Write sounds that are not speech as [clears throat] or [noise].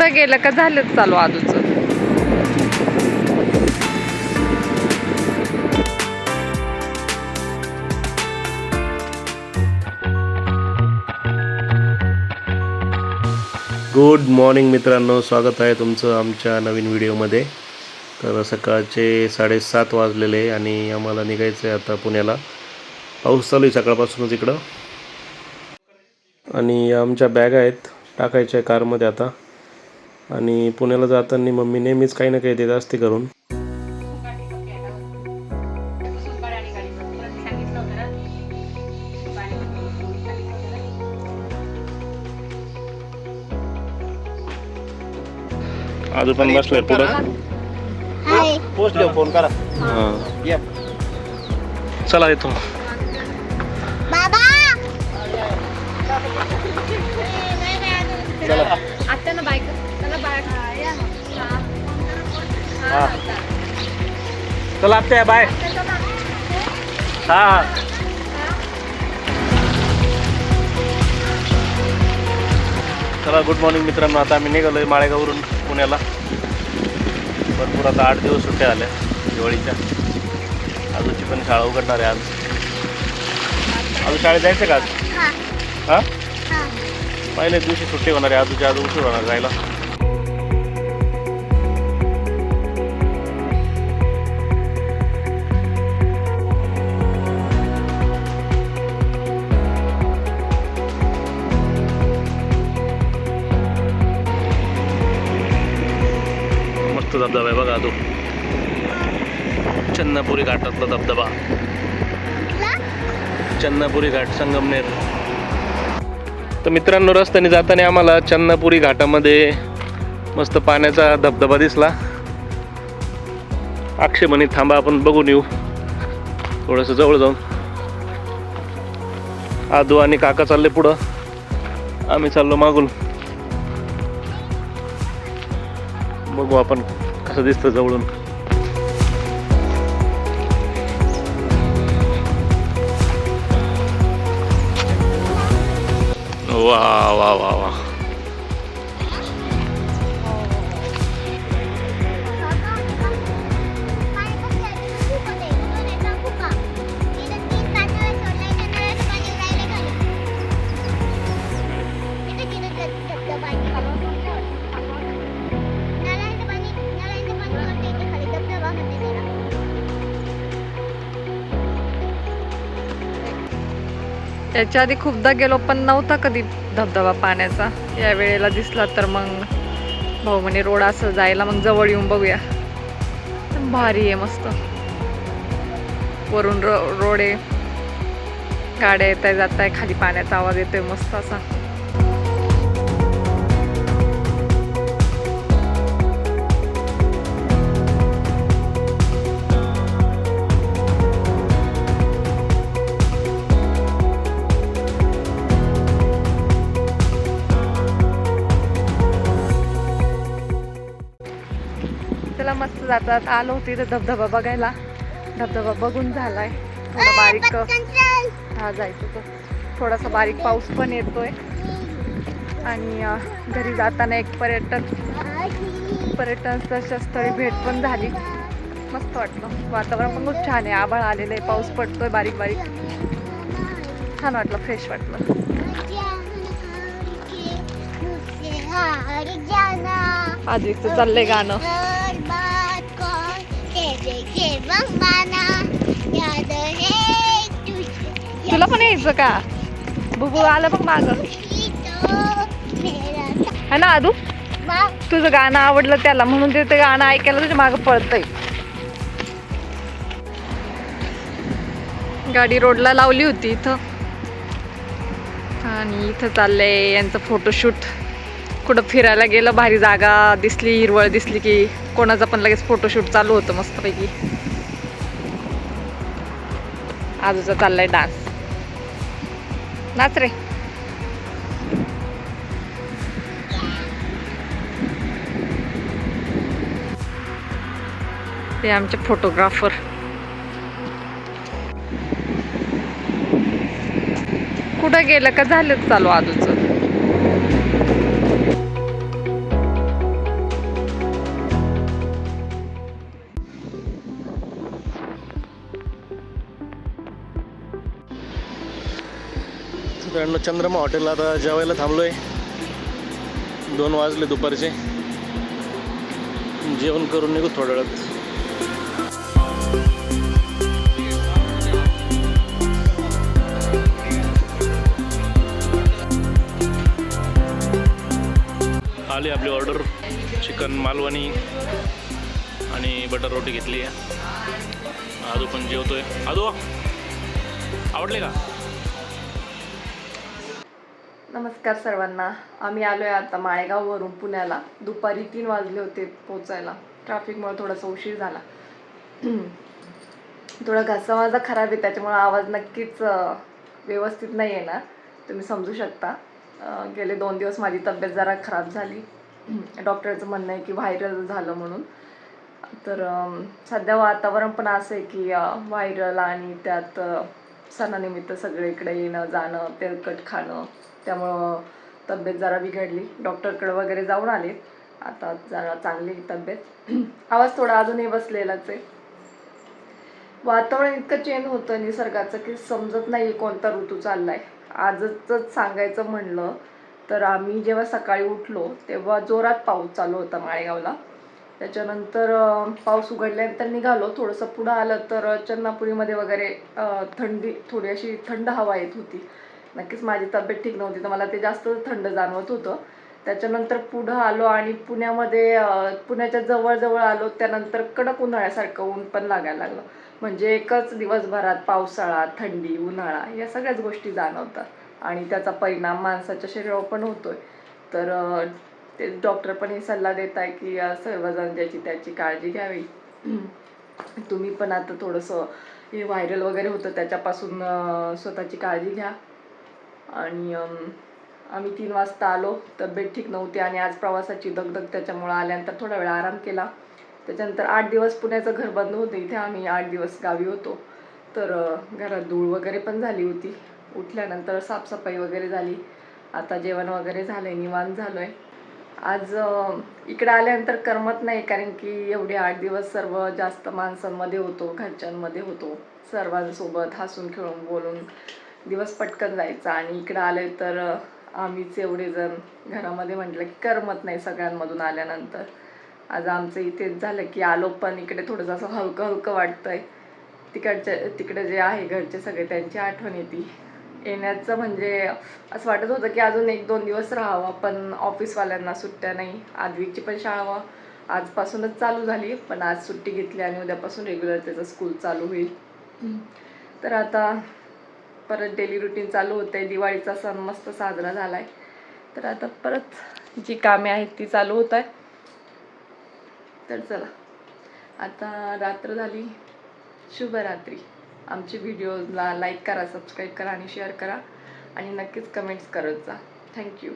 कुठं गेलं का झालं चालू आजूच. गुड मॉर्निंग मित्रांनो स्वागत आहे तुमचं आमच्या नवीन व्हिडिओमध्ये. तर सकाळचे साडेसात वाजलेले आहे आणि आम्हाला निघायचं आहे आता पुण्याला. पाऊस चालू आहे सकाळपासूनच इकडं. आणि आमच्या बॅग आहेत टाकायच्या आहे कारमध्ये आता. आणि पुण्याला जाताना मम्मी नेहमीच काही ना काही देत असते करून अजून पण बसलोय पुढं. पोस्ट देऊ फोन करा. हां. चला येतो चला आत्या बाय. हा. हा चला गुड मॉर्निंग मित्रांनो. आता आम्ही निघालोय माळेगाववरून पुण्याला. भरपूर आता आठ दिवस सुट्ट्या आल्या दिवाळीच्या. आजूची पण शाळा उघडणार आहे आज. अजून शाळेत जायचं का आज? हा. पहिल्याच दिवशी सुट्टी होणार आहे. आजूच्या आज उशीर होणार जायला. धबधबा आहे बघा तो. चन्नापुरी घाटातला धबधबा. चन्नापुरी घाट संगमनेर. तर मित्रांनो रस्त्याने जाताना आम्हाला चन्नापुरी घाटामध्ये मस्त पाण्याचा धबधबा दिसला. अक्षय म्हणे थांबा आपण बघून येऊ. थोडंसं जवळ जाऊन. आदू आणि काका चालले पुढं. आम्ही चाललो मागून. बघू आपण. असं दिसतं जवळून? वा वा वा वा. त्याच्या आधी खूपदा गेलो पण नव्हता कधी धबधबा पाण्याचा. या वेळेला दिसला तर मग भाऊ म्हणे रोड असं जायला मग जवळ येऊन बघूया. भारी आहे मस्त. वरून रो रोड आहे गाड्या येत आहे जात आहे खाली पाण्याचा आवाज येतोय मस्त असा. मस्त जातात. आलो होती इथं धबधबा बघायला. धबधबा बघून झालाय. थोडा बारीक हा जायचं तर थोडासा बारीक पाऊस पण येतोय. आणि घरी जाताना एक पर्यटक पर्यटन स्थळी भेट पण झाली. मस्त वाटलं. वातावरण पण खूप छान आहे. आभाळ आलेलं आहे. पाऊस पडतोय बारीक बारीक. छान वाटलं. फ्रेश वाटलं. आजीचं चाललंय गाणं. तुला पण यायचं का? बुबू आलं बघ माग. है ना आदू? तुझं गाणं आवडलं त्याला म्हणून ते गाणं ऐकायला तुझ्या मागं पळतंय. गाडी रोडला लावली होती इथं. आणि इथं चाललंय यांचं फोटोशूट कुठं फिरायला गेलं भारी जागा दिसली हिरवळ दिसली की. कोणाचा पण लगेच फोटोशूट चालू होतं मस्तपैकी. आजूचा चाललाय डान्स. नाच रे. ते आमचे फोटोग्राफर कुठं गेलं का झालं चालू आजूचं. मित्रांनो चंद्रमा हॉटेलला आता जेवायला थांबलो आहे दोन वाजले दुपारचे. जेवण करून निघू थोड्या वेळात. आली आपली ऑर्डर चिकन मालवणी आणि बटर रोटी घेतली आहे. आजू पण जेवतोय. आजू आवडले का? नमस्कार सर्वांना. आम्ही आलो आहे आता माळेगाववरून पुण्याला. दुपारी तीन वाजले होते पोचायला ट्रॅफिकमुळे थोडासा उशीर झाला. [clears throat] थोडा घसा माझा खराब आहे त्याच्यामुळे आवाज नक्कीच व्यवस्थित नाही येणार. तुम्ही समजू शकता. गेले दोन दिवस माझी तब्येत जरा खराब झाली. [clears throat] डॉक्टरचं म्हणणं आहे की व्हायरल झालं म्हणून. तर सध्या वातावरण पण असं आहे की व्हायरल आणि त्यात सणानिमित्त सणानिमित्त सगळीकडे येणं जाणं तेलकट खाणं त्यामुळं तब्येत जरा बिघडली. डॉक्टरकडे वगैरे जाऊन आले. आता जरा चांगली तब्येत. [clears throat] आवाज थोडा अजूनही बसलेलाच आहे. वातावरण इतकं चेंज होतं निसर्गाचं की समजत नाही कोणता ऋतू चाललाय. आजच सांगायचं म्हणलं तर आम्ही जेव्हा सकाळी उठलो तेव्हा जोरात पाऊस चालू होता माळेगावला. त्याच्यानंतर पाऊस उघडल्यानंतर निघालो. थोडंसं पुढं आलं तर चन्नापुरीमध्ये वगैरे थंडी थोडी अशी थंड हवा येत होती. नक्कीच माझी तब्येत ठीक नव्हती तर मला ते जास्त थंड जाणवत होतं. त्याच्यानंतर पुढं आलो आणि पुण्यामध्ये पुण्याच्या जवळजवळ आलो त्यानंतर कडक उन्हाळ्यासारखं ऊन पण लागायला लागलं. म्हणजे एकच दिवसभरात पावसाळा थंडी उन्हाळा या सगळ्याच गोष्टी जाणवतात. आणि त्याचा परिणाम माणसाच्या शरीरावर पण होतोय. तर ते डॉक्टर पण हे सल्ला देत आहे की सर्वजण ज्याची त्याची काळजी घ्यावी. तुम्ही पण आता थोडंसं हे व्हायरल वगैरे होतं त्याच्यापासून स्वतःची काळजी घ्या. आणि आम्ही तीन वाजता आलो. तब्येत ठीक नव्हती आणि आज प्रवासाची दगदग त्याच्यामुळं आल्यानंतर थोडा वेळ आराम केला. त्याच्यानंतर आठ दिवस पुण्याचं घर बंद होतं. इथे आम्ही आठ दिवस गावी होतो. तर घरात धूळ वगैरे पण झाली होती. उठल्यानंतर साफसफाई वगैरे झाली. आता जेवण वगैरे झालं आहे निवांत आहे आज इकडं इकडे आल्यानंतर करमत नाही कारण की एवढे आठ दिवस सर्व जास्त माणसांमध्ये होतो घरच्यांमध्ये होतो. सर्वांसोबत हसून खेळून बोलून दिवस पटकन जायचा. आणि इकडं आले तर आम्हीच एवढे जण घरामध्ये म्हटलं की करमत नाही सगळ्यांमधून आल्यानंतर. आज आमचं इथेच झालं की आलो पण इकडे थोडंसं असं हलकं हलकं वाटतंय. तिकडच्या तिकडे जे आहे घरचे सगळे त्यांची आठवण येते. येण्याचं म्हणजे असं वाटत होतं की अजून एक दोन दिवस राहावं पण ऑफिसवाल्यांना सुट्ट्या नाही. आदवीची पण शाळा आजपासूनच चालू झाली पण आज सुट्टी घेतली आणि उद्यापासून रेग्युलर त्याचं स्कूल चालू होईल. तर आता परत डेली रुटीन चालू होते दिवाळीचा सण मस्त साजरा झाला आहे तर आता परत जी कामे आहेत ती चालू होत आहे तर चला. आता रात्र झाली. शुभरात्री. आमचे व्हिडिओला लाईक करा सबस्क्राईब करा आणि शेअर करा. आणि नक्कीच कमेंट्स करत जा. थँक्यू